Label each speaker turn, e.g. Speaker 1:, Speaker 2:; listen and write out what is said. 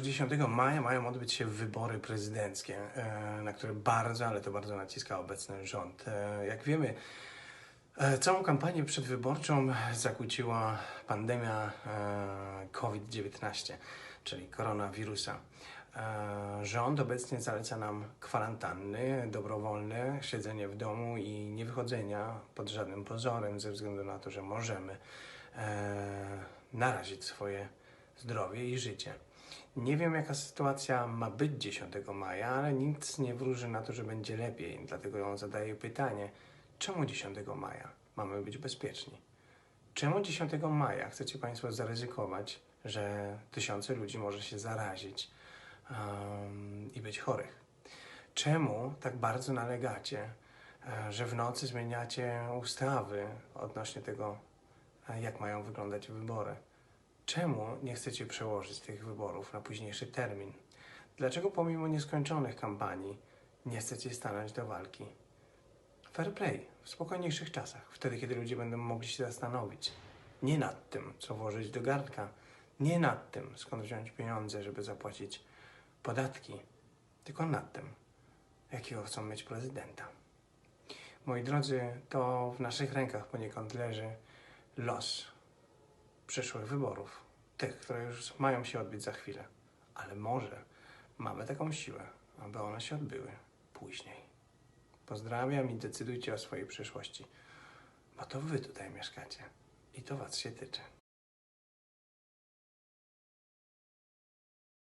Speaker 1: 10 maja mają odbyć się wybory prezydenckie, e, na które bardzo, ale to bardzo naciska obecny rząd. E, Jak wiemy, e, całą kampanię przedwyborczą zakłóciła pandemia e, COVID-19, czyli koronawirusa. Rząd obecnie zaleca nam kwarantanny, dobrowolne siedzenie w domu i nie wychodzenia pod żadnym pozorem, ze względu na to, że możemy narazić swoje zdrowie i życie. Nie wiem, jaka sytuacja ma być 10 maja, ale nic nie wróży na to, że będzie lepiej. Dlatego zadaję pytanie, czemu 10 maja mamy być bezpieczni? Czemu 10 maja chcecie Państwo zaryzykować, że tysiące ludzi może się zarazić um, i być chorych? Czemu tak bardzo nalegacie, e, że w nocy zmieniacie ustawy odnośnie tego, e, jak mają wyglądać wybory? Czemu nie chcecie przełożyć tych wyborów na późniejszy termin? Dlaczego pomimo nieskończonych kampanii nie chcecie stanąć do walki? Fair play w spokojniejszych czasach, wtedy kiedy ludzie będą mogli się zastanowić. Nie nad tym, co włożyć do garnka, nie nad tym, skąd wziąć pieniądze, żeby zapłacić podatki, tylko nad tym, jakiego chcą mieć prezydenta. Moi drodzy, to w naszych rękach poniekąd leży los przyszłych wyborów, tych, które już mają się odbyć za chwilę. Ale może mamy taką siłę, aby one się odbyły później. Pozdrawiam i decydujcie o swojej przyszłości, bo to wy tutaj mieszkacie i to was się tyczy.